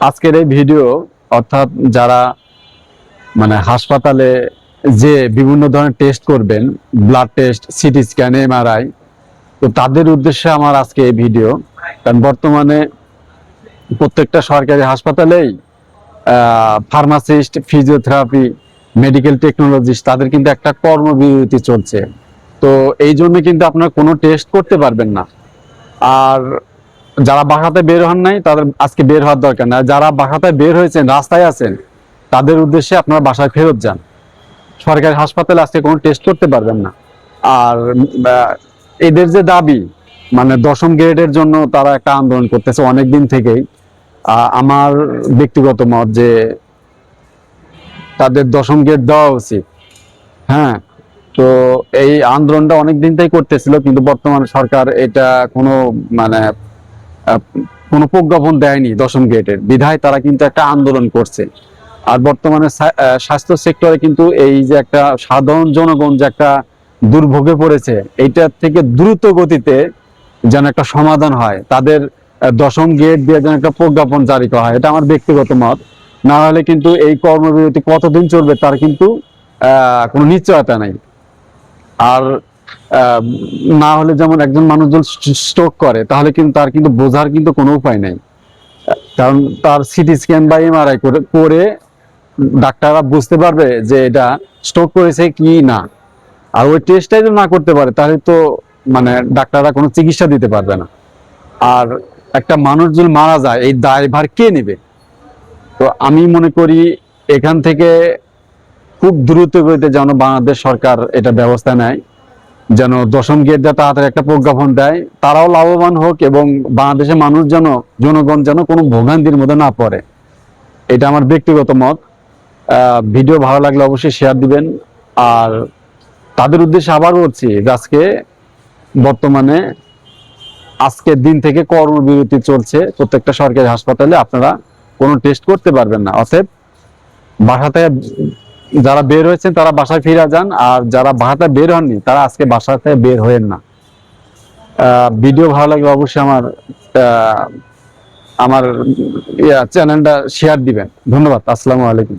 আজকের এই ভিডিও, অর্থাৎ যারা মানে হাসপাতালে যে বিভিন্ন ধরনের টেস্ট করবেন blood test CT scan MRI তো তাদের উদ্দেশ্যে আমার আজকে এই ভিডিও। কারণ বর্তমানে প্রত্যেকটা সরকারি হাসপাতালেই ফার্মাসিস্ট ফিজিওথেরাপি মেডিকেল টেকনোলজিস্ট তাদের কিন্তু একটা কর্মবিরতি চলছে। তো এই জন্য কিন্তু আপনারা কোনো টেস্ট করতে পারবেন না। আর যারা বাসাতে বের হন নাই, তাদের আজকে বের হওয়ার দরকার না যারা বাসাতে বের হয়েছেন, রাস্তায় আছেন, তাদের উদ্দেশ্যে আপনারা বাসায় ফেরত যান। সরকারি হাসপাতালে আজকে কোনো টেস্ট করতে পারবেন না। আর এদের যে দাবি মানে দশম গ্রেডের জন্য তারা একটা আন্দোলন করতেছে অনেক দিন থেকেই আমার ব্যক্তিগত মত যে তাদের দশম গ্রেড দেওয়া উচিত। হ্যাঁ তো এই আন্দোলনটা অনেক দিন থেকেই করতেছিল, কিন্তু বর্তমানে সরকার এটা কোনো মানে কোনো প্রজ্ঞাপন দেয়নি দশম গ্রেডের বিধায় তারা কিন্তু একটা আন্দোলন করছে। আর বর্তমানে স্বাস্থ্য সেক্টরে কিন্তু এই যে একটা সাধারণ জনগণ যে একটা দুর্ভোগে পড়েছে এইটার থেকে দ্রুত গতিতে যেন একটা সমাধান হয়, তাদের দশম গেট দিয়ে যেন একটা প্রজ্ঞাপন জারি করা হয়, এটা আমার ব্যক্তিগত মত। না হলে কিন্তু এই কর্মবিরতি কতদিন চলবে তার কিন্তু কোনো নিশ্চয়তা নাই। আর না হলে যেমন একজন মানুষ যদি স্ট্রোক করে, তাহলে কিন্তু তার কিন্তু বোঝার কিন্তু কোনো উপায় নাই। কারণ তার সিটি স্ক্যান বা এমআরআই করে করে ডাক্তাররা বুঝতে পারবে যে এটা স্ট্রোক করেছে কি না। আর ওই টেস্টটাই যদি না করতে পারে, তাহলে তো মানে ডাক্তাররা কোনো চিকিৎসা দিতে পারবে না। আর একটা মানুষ যদি মারা যায়, এই দায়ভার কে নেবে? তো আমি মনে করি এখান থেকে খুব দ্রুত গতিতে যেন বাংলাদেশ সরকার এটা ব্যবস্থা নেয়। যেন দশম গেট দিয়ে তাড়াতাড়ি একটা প্রজ্ঞাপন দেয়, তারাও লাভবান হোক এবং বাংলাদেশের মানুষ যেন, জনগণ যেন কোনো ভোগান্তির মধ্যে না পড়ে। এটা আমার ব্যক্তিগত মত। ভিডিও ভালো লাগলে অবশ্যই শেয়ার দিবেন। আর তাদের উদ্দেশ্যে আবার বলছি, আজকে বর্তমানে আজকের দিন থেকে কর্মবিরতি চলছে। প্রত্যেকটা সরকারি হাসপাতালে আপনারা কোনো টেস্ট করতে পারবেন না। অতএব বাসা থেকে যারা বের হয়েছেন, তারা বাসায় ফিরে যান। আর যারা বাসাতে বের হননি, তারা আজকে বাসাতে বের হয়েন না। ভিডিও ভালো লাগলে অবশ্যই আমার আমার চ্যানেলটা শেয়ার দিবেন। ধন্যবাদ। আসসালামু আলাইকুম।